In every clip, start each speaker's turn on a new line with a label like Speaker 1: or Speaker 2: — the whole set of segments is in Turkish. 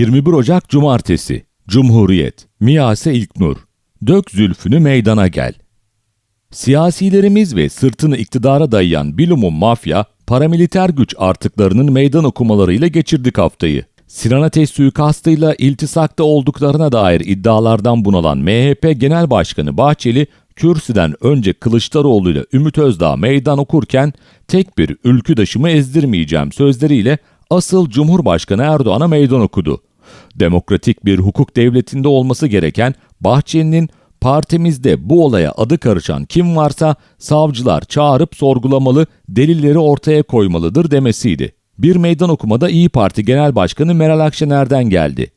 Speaker 1: 21 Ocak Cumartesi Cumhuriyet Miyase İlknur Dök zülfünü meydana gel. Siyasilerimiz ve sırtını iktidara dayayan bilumum mafya, paramiliter güç artıklarının meydan okumalarıyla geçirdik haftayı. Sinan Ateş suikastıyla iltisakta olduklarına dair iddialardan bunalan MHP Genel Başkanı Bahçeli, kürsüden önce Kılıçdaroğlu ile Ümit Özdağ meydan okurken tek bir ülküdaşımı ezdirmeyeceğim sözleriyle asıl Cumhurbaşkanı Erdoğan'a meydan okudu. Demokratik bir hukuk devletinde olması gereken Bahçeli'nin partimizde bu olaya adı karışan kim varsa savcılar çağırıp sorgulamalı, delilleri ortaya koymalıdır demesiydi. Bir meydan okumada İyi Parti Genel Başkanı Meral Akşener'den geldi.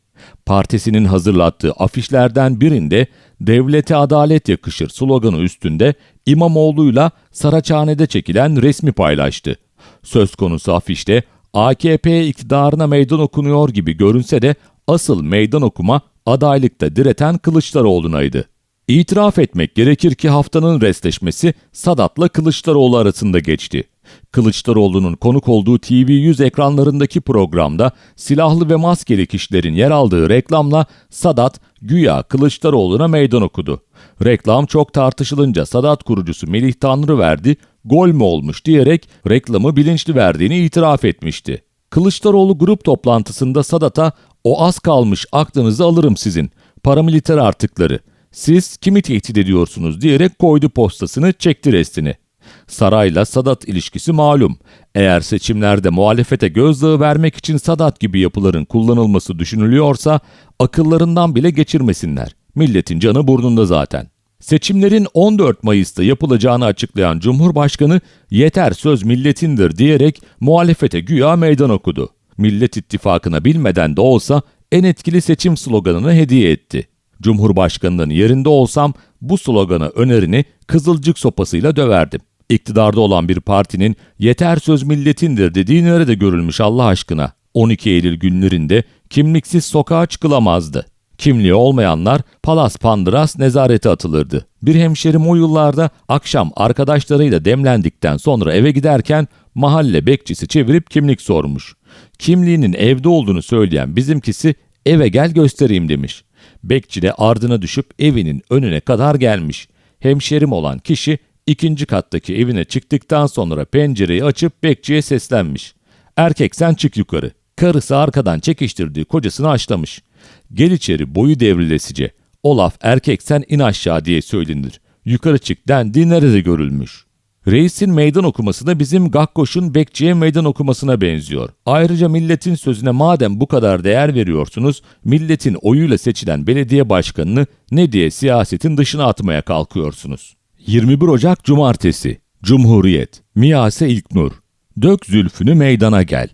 Speaker 1: Partisinin hazırlattığı afişlerden birinde devlete adalet yakışır sloganı üstünde İmamoğlu'yla Saraçhane'de çekilen resmi paylaştı. Söz konusu afişte AKP iktidarına meydan okunuyor gibi görünse de asıl meydan okuma adaylıkta direten Kılıçdaroğlu'naydı. İtiraf etmek gerekir ki haftanın restleşmesi Sadat'la Kılıçdaroğlu arasında geçti. Kılıçdaroğlu'nun konuk olduğu TV100 ekranlarındaki programda silahlı ve maskeli kişilerin yer aldığı reklamla Sadat güya Kılıçdaroğlu'na meydan okudu. Reklam çok tartışılınca Sadat kurucusu Melih Tanrıverdi gol mü olmuş diyerek reklamı bilinçli verdiğini itiraf etmişti. Kılıçdaroğlu grup toplantısında Sadat'a o az kalmış aklınızı alırım sizin paramiliter artıkları siz kimi tehdit ediyorsunuz diyerek koydu postasını çekti restini. Sarayla Sadat ilişkisi malum. Eğer seçimlerde muhalefete gözdağı vermek için Sadat gibi yapıların kullanılması düşünülüyorsa akıllarından bile geçirmesinler. Milletin canı burnunda zaten. Seçimlerin 14 Mayıs'ta yapılacağını açıklayan Cumhurbaşkanı yeter söz milletindir diyerek muhalefete güya meydan okudu. Millet İttifakı'na bilmeden de olsa en etkili seçim sloganını hediye etti. Cumhurbaşkanının yerinde olsam bu sloganı önerini kızılcık sopasıyla döverdim. İktidarda olan bir partinin yeter söz milletindir dediği nerede görülmüş Allah aşkına? 12 Eylül günlerinde kimliksiz sokağa çıkılamazdı. Kimliği olmayanlar palas pandıras nezarete atılırdı. Bir hemşerim o yıllarda akşam arkadaşlarıyla demlendikten sonra eve giderken mahalle bekçisi çevirip kimlik sormuş. Kimliğinin evde olduğunu söyleyen bizimkisi eve gel göstereyim demiş. Bekçi de ardına düşüp evinin önüne kadar gelmiş. Hemşerim olan kişi ikinci kattaki evine çıktıktan sonra pencereyi açıp bekçiye seslenmiş. Erkek sen çık yukarı. Karısı arkadan çekiştirdiği kocasını açlamış. Gel içeri boyu devrilesice. O laf erkek sen in aşağı diye söylenir. Yukarı çık dendiği nerede görülmüş? Reisin meydan okuması da bizim Gakkoş'un bekçiye meydan okumasına benziyor. Ayrıca milletin sözüne madem bu kadar değer veriyorsunuz, milletin oyuyla seçilen belediye başkanını ne diye siyasetin dışına atmaya kalkıyorsunuz? 21 Ocak Cumartesi. Cumhuriyet. Miyase İlknur. Dök zülfünü meydana gel.